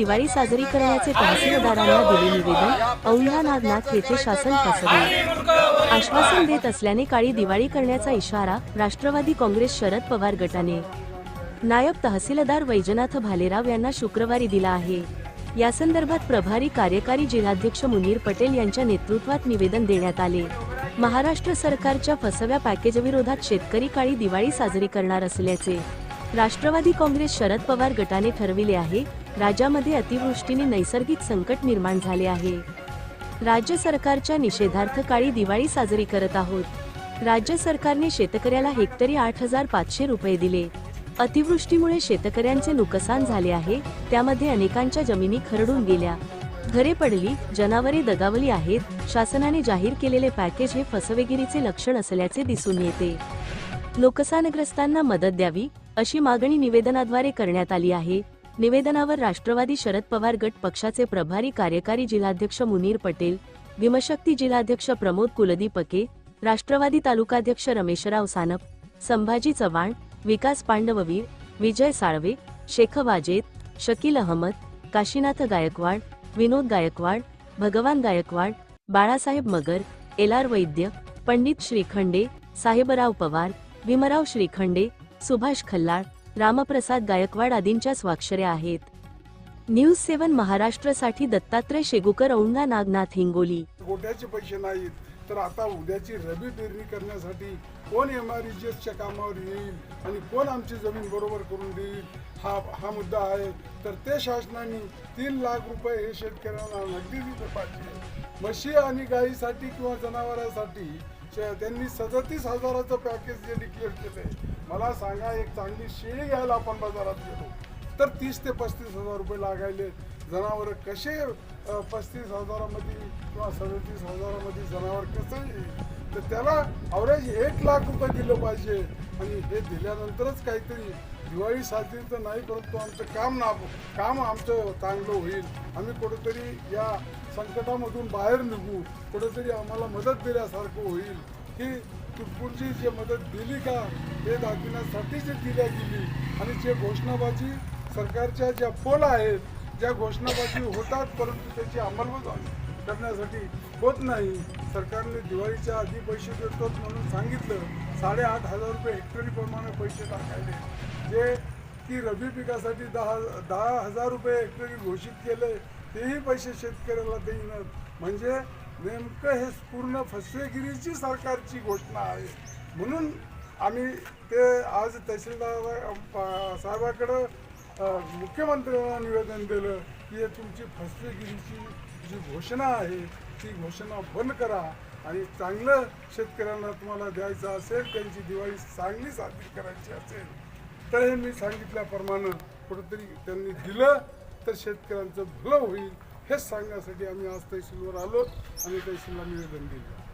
दिवाळी साजरी करण्याचे तहसीलदारांना दिले निवेदन औंढा नागनाथ येथे शासन फसवले आश्वासन देत असल्याने काळी दिवाळी करण्याचा इशारा राष्ट्रवादी काँग्रेस शरद पवार गटाने. नायब तहसीलदार वैजनाथ भालेराव यांना शुक्रवारी दिला आहे. या संदर्भात प्रभारी कार्यकारी जिल्हाध्यक्ष मुनीर पटेल यांच्या नेतृत्वात निवेदन देण्यात आले. महाराष्ट्र सरकारच्या फसव्या पॅकेजविरोधात शेतकरी काळी दिवाळी साजरी करणार असल्याचे राष्ट्रवादी काँग्रेस शरद पवार गटाने ठरविले आहे. राज्यामध्ये अतिवृष्टीने नैसर्गिक संकट निर्माण झाले आहे. राज्य सरकारच्या निषेधार्थ काळी दिवाळी साजरी करत आहोत. राज्य सरकारने शेतकऱ्याला हेक्टरी आठ हजार पाचशे रुपये दिले. अतिवृष्टीमुळे शेतकऱ्यांचे नुकसान झाले आहे त्यामध्ये अनेकांच्या जमिनी खरडून गेल्या. घरे पडली जनावरे दगावली आहेत शासनाने जाहीर केलेले पॅकेज हे फसवेगिरीचे लक्षण असल्याचे दिसून येते. नुकसानग्रस्तांना मदत द्यावी अशी मागणी निवेदनाद्वारे करण्यात आली आहे. निवेदनावर राष्ट्रवादी शरद पवार गट पक्षाचे प्रभारी कार्यकारी जिल्हाध्यक्ष मुनीर पटेल भीमशक्ती जिल्हाध्यक्ष प्रमोद कुलदीपके राष्ट्रवादी तालुकाध्यक्ष रमेशराव सानप संभाजी चव्हाण विकास पांडववीर विजय साळवे शेख वाजेद शकील अहमद काशीनाथ गायकवाड विनोद गायकवाड भगवान गायकवाड बाळासाहेब मगर एलार वैद्य पंडित श्रीखंडे साहेबराव पवार भीमराव श्रीखंडे सुभाष खल्लाळ रामप्रसाद गायकवाड आदींच्या स्वाक्षऱ्या आहेत. न्यूज सेवन महाराष्ट्रसाठी दत्तात्रय शेगुकर औंढा नागनाथ हिंगोली. गोट्याचे पैसे नाहीत तर आता उद्याची रबी पेरणी करण्यासाठी कोण एम आर च्या कामावर येईल आणि कोण आमची जमीन बरोबर करून देईल हा हा मुद्दा आहे. तर ते शासनाने तीन लाख रुपये हे शेतकऱ्यांना नगदी दिले पाहिजे. म्हशी आणि गाईसाठी किंवा जनावरांसाठी त्यांनी सदतीस हजाराचं पॅकेज जे डिक्लेअर केलंय. मला सांगा एक चांगली शेळी घ्यायला आपण बाजारात गेलो. तर तीस ते पस्तीस हजार रुपये लागायले. जनावर कसे पस्तीस हजारामध्ये किंवा सदतीस हजारामध्ये जनावर कसं येईल? तर त्याला अवरेज एक लाख रुपये दिलं पाहिजे. आणि हे दिल्यानंतरच काहीतरी दिवाळी साजरी तर नाही परंतु आमचं काम ना काम आमचं चांगलं होईल. आम्ही कुठेतरी या संकटामधून बाहेर निघू. कुठेतरी आम्हाला मदत दिल्यासारखं होईल. की तुटपुरची जे मदत दिली का हे दाखविण्यासाठी जे दिल्या गेली. आणि जे घोषणाबाजी सरकारच्या ज्या पोल आहेत ज्या घोषणाबाजी होतात परंतु त्याची अंमलबजावणी करण्यासाठी होत नाही. सरकारने दिवाळीच्या आधी पैसे देतो म्हणून सांगितलं. साडेआठ हजार रुपये हेक्टरीप्रमाणे पैसे टाकायले जे की रबी पिकासाठी दहा दहा हजार रुपये हेक्टरी घोषित केले तेही पैसे शेतकऱ्याला देईन म्हणजे नेमकं हे पूर्ण फसवेगिरीची सरकारची घोषणा आहे. म्हणून आम्ही ते आज तहसीलदार साहेबाकडं मुख्यमंत्र्यांना निवेदन दिलं की तुमची फसवेगिरीची जी घोषणा आहे ती घोषणा बंद करा आणि चांगलं शेतकऱ्यांना तुम्हाला द्यायचं असेल त्यांची दिवाळी चांगली साजरी करायची असेल तर हे मी सांगितल्याप्रमाणे कुठंतरी त्यांनी दिलं तर शेतकऱ्यांचं भलं होईल हेच सांगण्यासाठी आम्ही आज तहसीलवर आलो आणि तहसीलला निवेदन दिलं.